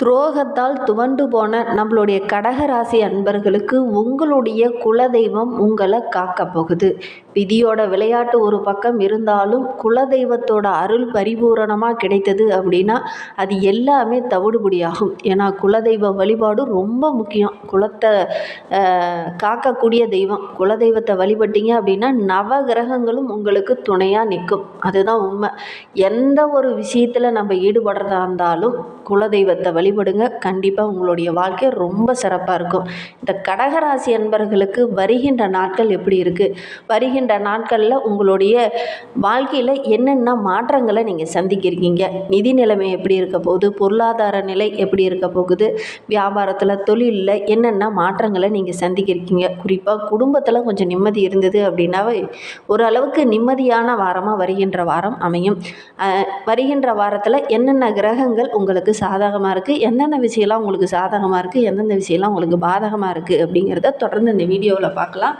துரோகத்தால் துவண்டு போன நம்மளுடைய கடகராசி அன்பர்களுக்கு உங்களுடைய குலதெய்வம் உங்களை காக்க போகுது. விதியோட விளையாட்டு ஒரு பக்கம் இருந்தாலும் குலதெய்வத்தோட அருள் பரிபூரணமாக கிடைத்தது அப்படின்னா அது எல்லாமே தவிடுபடியாகும். ஏன்னா குலதெய்வ வழிபாடு ரொம்ப முக்கியம். குலத்தை காக்கக்கூடிய தெய்வம். குலதெய்வத்தை வழிபட்டீங்க அப்படின்னா நவ கிரகங்களும் உங்களுக்கு துணையாக நிற்கும். அதுதான் உண்மை. எந்த ஒரு விஷயத்தில் நம்ம ஈடுபடுறதா இருந்தாலும் குலதெய்வத்தை வழிபடுங்க. கண்டிப்பாக உங்களுடைய வாழ்க்கை ரொம்ப சிறப்பாக இருக்கும். இந்த கடகராசி அன்பர்களுக்கு வருகின்ற நாட்கள் எப்படி இருக்குது வருகின்ற நாட்களில் உங்களுடைய வாழ்க்கையில் என்னென்ன மாற்றங்களை நீங்கள் சந்திக்கிறீங்க நிதி நிலைமை எப்படி இருக்க போகுது? பொருளாதார நிலை எப்படி இருக்க போகுது? வியாபாரத்தில் தொழிலில் என்னென்ன மாற்றங்களை நீங்கள் சந்திக்கிறீங்க குறிப்பாக குடும்பத்தில் கொஞ்சம் நிம்மதி இருந்தது அப்படின்னாவே ஓரளவுக்கு நிம்மதியான வாரமாக வருகின்ற வாரம் அமையும். வருகின்ற வாரத்தில் என்னென்ன கிரகங்கள் உங்களுக்கு சாதகமாக இருக்குது எந்தெந்த விஷயம்லாம் உங்களுக்கு சாதகமாக இருக்குது எந்தெந்த விஷயம்லாம் உங்களுக்கு பாதகமாக இருக்குது அப்படிங்கிறத தொடர்ந்து இந்த வீடியோவில் பார்க்கலாம்.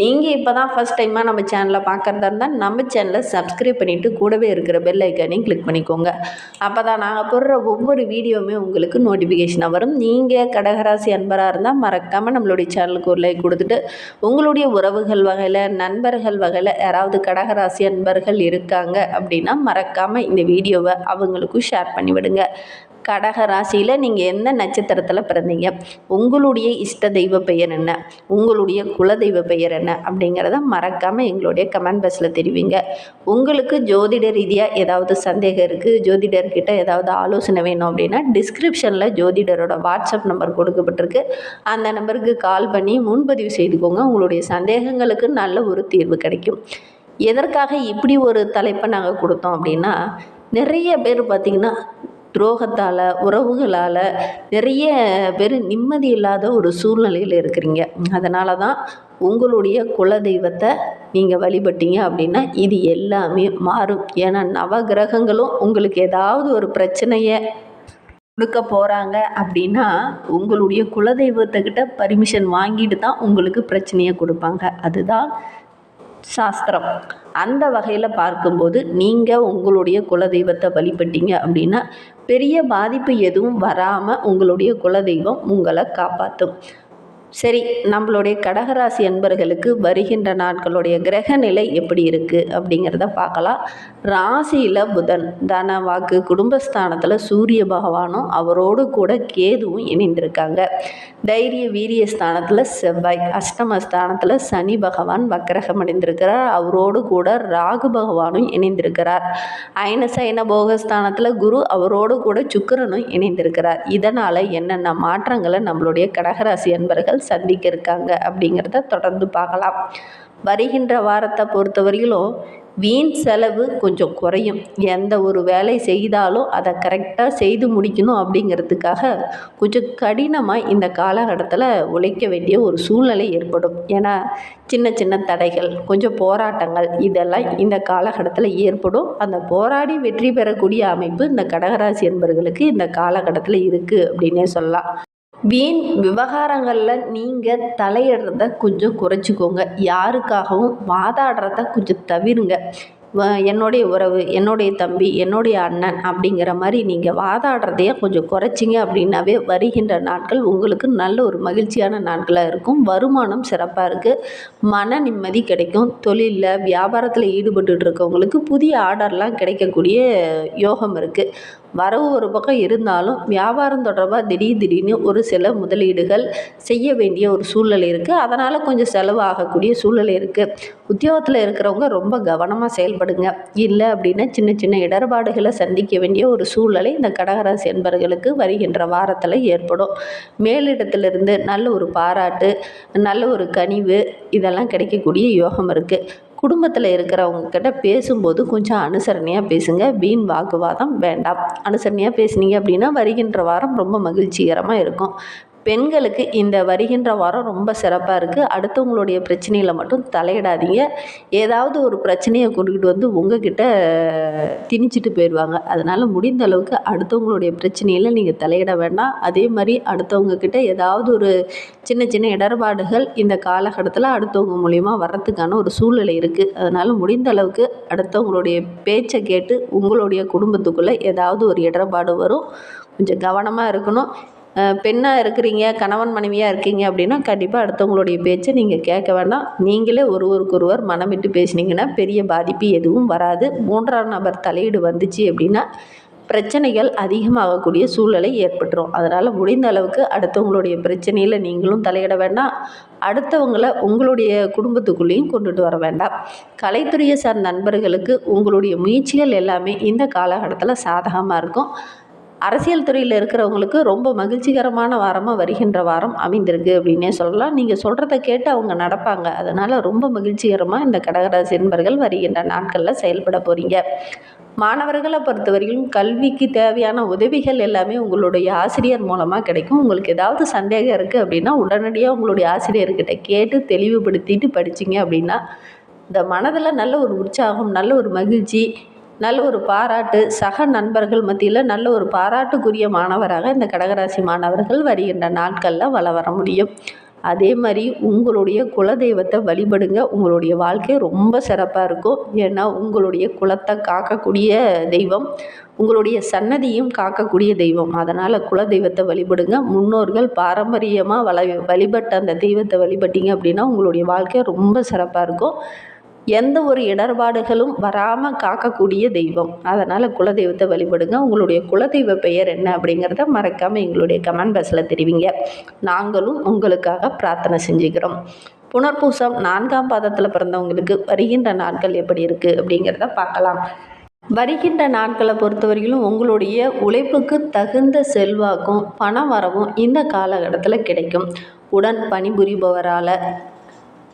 நீங்கள் இப்போ தான் ஃபஸ்ட் டைமாக நம்ம சேனலை பார்க்குறதா இருந்தால் நம்ம சேனலை சப்ஸ்கிரைப் பண்ணிவிட்டு கூடவே இருக்கிற பெல் ஐக்கானையும் கிளிக் பண்ணிக்கோங்க. அப்போ தான் நாங்கள் போடுற ஒவ்வொரு வீடியோவுமே உங்களுக்கு நோட்டிஃபிகேஷனாக வரும். நீங்கள் கடகராசி அன்பராக இருந்தால் மறக்காமல் நம்மளுடைய சேனலுக்கு ஒரு லைக் கொடுத்துட்டு உங்களுடைய உறவுகள் வகையில் நண்பர்கள் வகையில் யாராவது கடகராசி அன்பர்கள் இருக்காங்க அப்படின்னா மறக்காமல் இந்த வீடியோவை அவங்களுக்கும் ஷேர் பண்ணிவிடுங்க. கடக ராசியில் நீங்கள் எந்த நட்சத்திரத்தில் பிறந்தீங்க? உங்களுடைய இஷ்ட தெய்வ பெயர் என்ன? உங்களுடைய குலதெய்வ பெயர் என்ன? அப்படிங்கிறத மறக்காமல் எங்களுடைய கமெண்ட் பாக்ஸில் தெரிவிங்க. உங்களுக்கு ஜோதிட ரீதியாக ஏதாவது சந்தேகம் இருக்குது ஜோதிடர்கிட்ட ஏதாவது ஆலோசனை வேணும் அப்படின்னா டிஸ்கிரிப்ஷனில் ஜோதிடரோட வாட்ஸ்அப் நம்பர் கொடுக்கப்பட்டிருக்கு. அந்த நம்பருக்கு கால் பண்ணி முன்பதிவு செய்துக்கோங்க. உங்களுடைய சந்தேகங்களுக்கு நல்ல ஒரு தீர்வு கிடைக்கும். எதற்காக இப்படி ஒரு தலைப்பை நாங்கள் கொடுத்தோம் அப்படின்னா நிறைய பேர் பார்த்திங்கன்னா துரோகத்தால் உறவுகளால் நிறைய பேர் நிம்மதி இல்லாத ஒரு சூழ்நிலையில் இருக்கிறீங்க. அதனால தான் உங்களுடைய குலதெய்வத்தை நீங்கள் வழிபட்டீங்க அப்படின்னா இது எல்லாமே மாறும். ஏன்னா நவகிரகங்களும் உங்களுக்கு ஏதாவது ஒரு பிரச்சனையை கொடுக்க போகிறாங்க அப்படின்னா உங்களுடைய குலதெய்வத்துக்கிட்ட பர்மிஷன் வாங்கிட்டு தான் உங்களுக்கு பிரச்சனையை கொடுப்பாங்க. அதுதான் சாஸ்திரம். அந்த வகையில் பார்க்கும்போது நீங்கள் உங்களுடைய குலதெய்வத்தை வழிபட்டீங்க அப்படின்னா பெரிய பாதிப்பு எதுவும் வராமல் உங்களுடைய குலதெய்வம் உங்களை காப்பாற்றும் சரி நம்மளுடைய கடகராசி அன்பர்களுக்கு வருகின்ற நாட்களுடைய கிரக நிலை எப்படி இருக்குது அப்படிங்கிறத பார்க்கலாம். ராசியில் புதன் தன வாக்கு குடும்பஸ்தானத்தில் சூரிய பகவானும் அவரோடு கூட கேதுவும் இணைந்திருக்காங்க. தைரிய வீரிய ஸ்தானத்தில் செவ்வாய் அஷ்டமஸ்தானத்தில் சனி பகவான் வக்கரகம் அடைந்திருக்கிறார். அவரோடு கூட ராகு பகவானும் இணைந்திருக்கிறார். அயனசயன போகஸ்தானத்தில் குரு அவரோடு கூட சுக்கிரனும் இணைந்திருக்கிறார். இதனால் என்னென்ன மாற்றங்களை நம்மளுடைய கடகராசி அன்பர்கள் சந்திக்க இருக்காங்க அப்படிங்கிறத தொடர்ந்து பார்க்கலாம். வருகின்ற வாரத்தை பொறுத்தவரையிலும் வீண் செலவு கொஞ்சம் குறையும். எந்த ஒரு வேலை செய்தாலும் அதை கரெக்டாக செய்து முடிக்கணும் அப்படிங்கிறதுக்காக கொஞ்சம் கடினமாக இந்த காலகட்டத்தில் உழைக்க வேண்டிய ஒரு சூழ்நிலை ஏற்படும். ஏன்னா சின்ன சின்ன தடைகள் கொஞ்சம் போராட்டங்கள் இதெல்லாம் இந்த காலகட்டத்தில் ஏற்படும். அந்த போராடி வெற்றி பெறக்கூடிய அமைப்பு இந்த கடகராசி என்பர்களுக்கு இந்த காலகட்டத்தில் இருக்குது அப்படின்னே சொல்லலாம். வீண் விவகாரங்களில் நீங்கள் தலையிடுறத கொஞ்சம் குறைச்சிக்கோங்க. யாருக்காகவும் வாதாடுறத கொஞ்சம் தவிருங்க. வ- என்னுடைய உறவு என்னுடைய தம்பி என்னுடைய அண்ணன் அப்படிங்கிற மாதிரி நீங்கள் வாதாடுறதையே கொஞ்சம் குறைச்சிங்க அப்படின்னாவே வருகின்ற நாட்கள் உங்களுக்கு நல்ல ஒரு மகிழ்ச்சியான நாட்களாக இருக்கும். வருமானம் சிறப்பாக இருக்குது மன நிம்மதி கிடைக்கும். தொழிலில் வியாபாரத்தில் ஈடுபட்டு இருக்கவங்களுக்கு புதிய ஆர்டர்லாம் கிடைக்கக்கூடிய யோகம் இருக்குது வரவு ஒரு பக்கம் இருந்தாலும் வியாபாரம் தொடர்பாக திடீர் திடீர்னு ஒரு சில முதலீடுகள் செய்ய வேண்டிய ஒரு சூழ்நிலை இருக்குது அதனால் கொஞ்சம் செலவு ஆகக்கூடிய சூழ்நிலை இருக்குது உத்தியோகத்தில் இருக்கிறவங்க ரொம்ப கவனமாக செயல்படுங்க. இல்லை அப்படின்னா சின்ன சின்ன இடர்பாடுகளை சந்திக்க வேண்டிய ஒரு சூழ்நிலை இந்த கடகராசி என்பர்களுக்கு வருகின்ற வாரத்தில் ஏற்படும். மேலிடத்திலிருந்து நல்ல ஒரு பாராட்டு நல்ல ஒரு கனிவு இதெல்லாம் கிடைக்கக்கூடிய யோகம் இருக்குது குடும்பத்தில் இருக்கிறவங்க கிட்ட பேசும்போது கொஞ்சம் அனுசரணையாக பேசுங்க. வீண் வாக்குவாதம் வேண்டாம். அனுசரணையாக பேசுனீங்க அப்படின்னா வருகின்ற வாரம் ரொம்ப மகிழ்ச்சிகரமாக இருக்கும். பெண்களுக்கு இந்த வருகின்ற வாரம் ரொம்ப சிறப்பாக இருக்குது அடுத்தவங்களுடைய பிரச்சனையில் மட்டும் தலையிடாதீங்க. ஏதாவது ஒரு பிரச்சனையை கொண்டுக்கிட்டு வந்து உங்ககிட்ட திணிச்சிட்டு போயிடுவாங்க. அதனால் முடிந்த அளவுக்கு அடுத்தவங்களுடைய பிரச்சனையில் நீங்கள் தலையிட வேண்டாம். அதே மாதிரி அடுத்தவங்கக்கிட்ட ஏதாவது ஒரு சின்ன சின்ன இடர்பாடுகள் இந்த காலகட்டத்தில் அடுத்தவங்க மூலிமா வர்றதுக்கான ஒரு சூழ்நிலை இருக்குது அதனால் முடிந்த அளவுக்கு அடுத்தவங்களுடைய பேச்சை கேட்டு உங்களுடைய குடும்பத்துக்குள்ளே ஏதாவது ஒரு இடர்பாடு வரும். கொஞ்சம் கவனமாக இருக்கணும். பெண்ணாக இருக்கிறீங்க கணவன் மனைவியாக இருக்கீங்க அப்படின்னா கண்டிப்பாக அடுத்தவங்களுடைய பேச்சை நீங்கள் கேட்க வேண்டாம். நீங்களே ஒருவருக்கொருவர் மனம் விட்டு பேசுனீங்கன்னா பெரிய பாதிப்பு எதுவும் வராது. மூன்றாம் நபர் தலையீடு வந்துச்சு அப்படின்னா பிரச்சனைகள் அதிகமாகக்கூடிய சூழ்நிலை ஏற்பட்டுரும். அதனால் முடிந்த அளவுக்கு அடுத்தவங்களுடைய பிரச்சனையில் நீங்களும் தலையிட வேண்டாம். அடுத்தவங்களை உங்களுடைய குடும்பத்துக்குள்ளேயும் கொண்டுட்டு வர வேண்டாம். கலைத்துறையை சார்ந்த நண்பர்களுக்கு உங்களுடைய முயற்சிகள் எல்லாமே இந்த காலகட்டத்தில் சாதகமாக இருக்கும். அரசியல் துறையில் இருக்கிறவங்களுக்கு ரொம்ப மகிழ்ச்சிகரமான வாரமாக வருகின்ற வாரம் அமைந்திருக்கு அப்படின்னே சொல்லலாம். நீங்கள் சொல்கிறத கேட்டு அவங்க நடப்பாங்க. அதனால் ரொம்ப மகிழ்ச்சிகரமாக இந்த கடகராசி என்பர்கள் வருகின்ற நாட்களில் செயல்பட போகிறீங்க மாணவர்களை பொறுத்தவரையிலும் கல்விக்கு தேவையான உதவிகள் எல்லாமே உங்களுடைய ஆசிரியர் மூலமாக கிடைக்கும். உங்களுக்கு ஏதாவது சந்தேகம் இருக்குது அப்படின்னா உடனடியாக உங்களுடைய ஆசிரியர்கிட்ட கேட்டு தெளிவுபடுத்திட்டு படிச்சிங்க அப்படின்னா இந்த மனதில் நல்ல ஒரு உற்சாகம் நல்ல ஒரு மகிழ்ச்சி நல்ல ஒரு பாராட்டு. சக நண்பர்கள் மத்தியில் நல்ல ஒரு பாராட்டுக்குரிய மாணவராக இந்த கடகராசி மாணவர்கள் வருகின்ற நாட்களில் வள வர முடியும். அதே மாதிரி உங்களுடைய குலதெய்வத்தை வழிபடுங்க. உங்களுடைய வாழ்க்கை ரொம்ப சிறப்பாக இருக்கும். ஏன்னா உங்களுடைய குலத்தை காக்கக்கூடிய தெய்வம் உங்களுடைய சன்னதியும் காக்கக்கூடிய தெய்வம். அதனால் குலதெய்வத்தை வழிபடுங்க. முன்னோர்கள் பாரம்பரியமாக வள வழிபட்ட அந்த தெய்வத்தை வழிபட்டீங்க அப்படின்னா உங்களுடைய வாழ்க்கை ரொம்ப சிறப்பாக இருக்கும். எந்த ஒரு இடர்பாடுகளும் வராமல் காக்கக்கூடிய தெய்வம். அதனால் குலதெய்வத்தை வழிபடுங்க. உங்களுடைய குலதெய்வ பெயர் என்ன அப்படிங்கிறத மறக்காமல் எங்களுடைய கமெண்ட் பாக்ஸில் தெரிவிங்க. நாங்களும் உங்களுக்காக பிரார்த்தனை செஞ்சுக்கிறோம். புனர்பூசம் நான்காம் பாதத்தில் பிறந்தவங்களுக்கு வருகின்ற நாட்கள் எப்படி இருக்குது அப்படிங்கிறத பார்க்கலாம். வருகின்ற நாட்களை பொறுத்தவரையிலும் உங்களுடைய உழைப்புக்கு தகுந்த செல்வாக்கும் பண வரவும் இந்த காலகட்டத்தில் கிடைக்கும். உடன் பணிபுரிபவரால்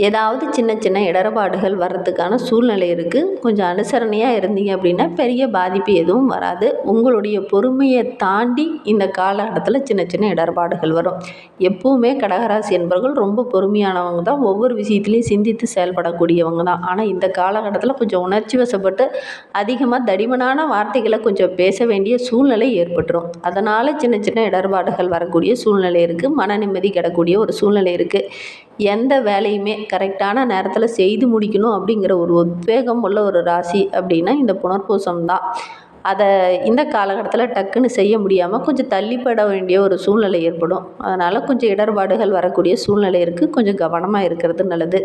ஏதாவது சின்ன சின்ன இடர்பாடுகள் வர்றதுக்கான சூழ்நிலை இருக்குது கொஞ்சம் அனுசரணையாக இருந்தீங்க அப்படின்னா பெரிய பாதிப்பு எதுவும் வராது. உங்களுடைய பொறுமையை தாண்டி இந்த காலகட்டத்தில் சின்ன சின்ன இடர்பாடுகள் வரும். எப்போவுமே கடகராசி என்பவர்கள் ரொம்ப பொறுமையானவங்க தான். ஒவ்வொரு விஷயத்துலையும் சிந்தித்து செயல்படக்கூடியவங்க தான். ஆனால் இந்த காலகட்டத்தில் கொஞ்சம் உணர்ச்சி வசப்பட்டு அதிகமாக தடிமனான வார்த்தைகளை கொஞ்சம் பேச வேண்டிய சூழ்நிலை ஏற்பட்டுரும். அதனால் சின்ன சின்ன இடர்பாடுகள் வரக்கூடிய சூழ்நிலை இருக்குது மன நிம்மதி கிடக்கூடிய ஒரு சூழ்நிலை இருக்குது எந்த வேலையுமே கரெக்டான நேரத்தில் செய்து முடிக்கணும் அப்படிங்கிற ஒரு உத்வேகம் உள்ள ஒரு ராசி அப்படின்னா இந்த புனர்பூசம் தான். அதை இந்த காலகட்டத்தில் டக்குன்னு செய்ய முடியாமல் கொஞ்சம் தள்ளிப்பட வேண்டிய ஒரு சூழ்நிலை ஏற்படும். அதனால் கொஞ்சம் இடர்பாடுகள் வரக்கூடிய சூழ்நிலை இருக்குது கொஞ்சம் கவனமாக இருக்கிறது நல்லது.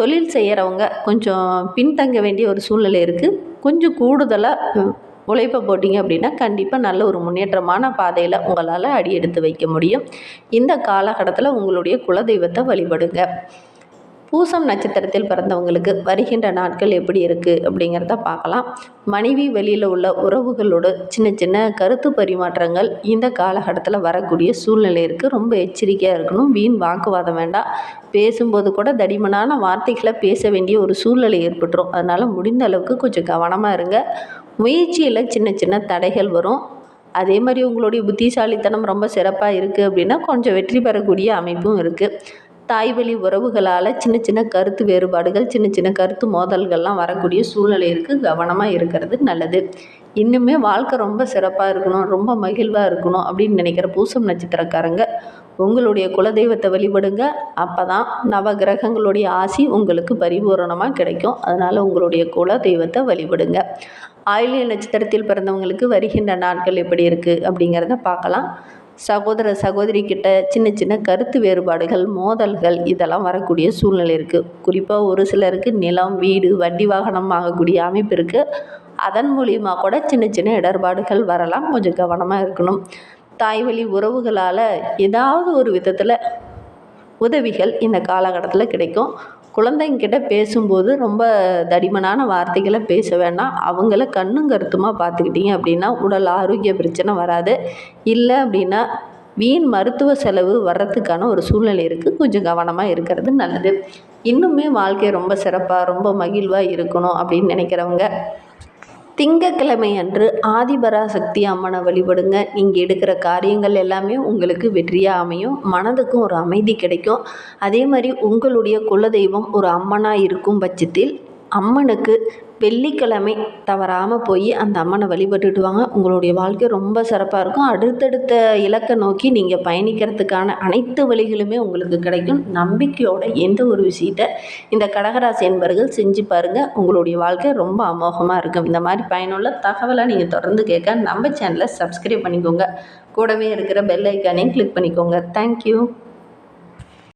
தொழில் செய்கிறவங்க கொஞ்சம் பின்தங்க வேண்டிய ஒரு சூழ்நிலை இருக்குது கொஞ்சம் கூடுதலாக உழைப்பை போட்டிங்க அப்படின்னா கண்டிப்பாக நல்ல ஒரு முன்னேற்றமான பாதையில் உங்களால் அடி எடுத்து வைக்க முடியும். இந்த காலகட்டத்தில் உங்களுடைய குலதெய்வத்தை வழிபடுங்க. பூசம் நட்சத்திரத்தில் பிறந்தவங்களுக்கு வருகின்ற நாட்கள் எப்படி இருக்குது அப்படிங்கிறத பார்க்கலாம். மனைவி வெளியில் உள்ள உறவுகளோட சின்ன சின்ன கருத்து பரிமாற்றங்கள் இந்த காலகட்டத்தில் வரக்கூடிய சூழ்நிலை இருக்குது ரொம்ப எச்சரிக்கையாக இருக்கணும். வீண் வாக்குவாதம் வேண்டாம். பேசும்போது கூட தடிமனான வார்த்தைகளை பேச வேண்டிய ஒரு சூழ்நிலை ஏற்பட்டுரும். அதனால் முடிந்த அளவுக்கு கொஞ்சம் கவனமாக இருங்க. முயற்சியில் சின்ன சின்ன தடைகள் வரும். அதே மாதிரி உங்களுடைய புத்திசாலித்தனம் ரொம்ப சிறப்பாக இருக்குது அப்படின்னா கொஞ்சம் வெற்றி பெறக்கூடிய அமைப்பும் இருக்குது தாய் வழி உறவுகளால் சின்ன சின்ன கருத்து வேறுபாடுகள் சின்ன சின்ன கருத்து மோதல்கள்லாம் வரக்கூடிய சூழ்நிலை இருக்குது கவனமாக இருக்கிறது நல்லது. இன்னுமே வாழ்க்கை ரொம்ப சிறப்பாக இருக்கணும் ரொம்ப மகிழ்வாக இருக்கணும் அப்படின்னு நினைக்கிற பூசம் நட்சத்திரக்காரங்க உங்களுடைய குலதெய்வத்தை வழிபடுங்க. அப்போ தான் நவகிரகங்களுடைய ஆசி உங்களுக்கு பரிபூரணமாக கிடைக்கும். அதனால் உங்களுடைய குல தெய்வத்தை வழிபடுங்க. ஆயிலிய நட்சத்திரத்தில் பிறந்தவங்களுக்கு வருகின்ற நாட்கள் எப்படி இருக்குது அப்படிங்கிறத பார்க்கலாம். சகோதர சகோதரி கிட்ட சின்ன சின்ன கருத்து வேறுபாடுகள் மோதல்கள் இதெல்லாம் வரக்கூடிய சூழ்நிலை இருக்குது குறிப்பாக ஒரு சிலருக்கு நிலம் வீடு வண்டி வாகனம் ஆகக்கூடிய அமைப்பு இருக்குது அதன் மூலியமாக கூட சின்ன சின்ன இடர்பாடுகள் வரலாம். கொஞ்சம் கவனமாக இருக்கணும். தாய் வழி உறவுகளால் ஏதாவது ஒரு விதத்தில் உதவிகள் இந்த காலகட்டத்தில் கிடைக்கும். குழந்தைங்கிட்ட பேசும்போது ரொம்ப தடிமனான வார்த்தைகளை பேச வேண்டாம். அவங்கள கண்ணும் கருத்துமாக பார்த்துக்கிட்டிங்க அப்படின்னா உடல் ஆரோக்கிய பிரச்சனை வராது. இல்லை அப்படின்னா வீண் மருத்துவ செலவு வர்றதுக்கான ஒரு சூழ்நிலை இருக்குது கொஞ்சம் கவனமாக இருக்கிறது நல்லது. இன்னுமே வாழ்க்கை ரொம்ப சிறப்பாக ரொம்ப மகிழ்வாக இருக்கணும் அப்படின்னு நினைக்கிறவங்க திங்கக்கிழமை அன்று ஆதிபராசக்தி அம்மனை வழிபடுங்க. நீங்கள் எடுக்கிற காரியங்கள் எல்லாமே உங்களுக்கு வெற்றியாக அமையும். மனதுக்கும் ஒரு அமைதி கிடைக்கும். அதே மாதிரி உங்களுடைய குலதெய்வம் ஒரு அம்மனாக இருக்கும் பட்சத்தில் அம்மனுக்கு வெள்ளிக்கிழமை தவறாமல் போய் அந்த அம்மனை வழிபட்டுட்டு வாங்க உங்களுடைய வாழ்க்கை ரொம்ப சிறப்பாக இருக்கும். அடுத்தடுத்த இலக்கை நோக்கி நீங்கள் பயணிக்கிறதுக்கான அனைத்து வழிகளுமே உங்களுக்கு கிடைக்கும். நம்பிக்கையோட எந்த ஒரு விஷயத்தை இந்த கடகராசி என்பர்கள் செஞ்சு பாருங்கள் உங்களுடைய வாழ்க்கை ரொம்ப அமோகமாக இருக்கும். இந்த மாதிரி பயனுள்ள தகவலை நீங்கள் தொடர்ந்து கேட்க நம்ம சேனலை சப்ஸ்கிரைப் பண்ணிக்கோங்க. கூடவே இருக்கிற பெல் ஐக்கானையும் கிளிக் பண்ணிக்கோங்க. தேங்க்யூ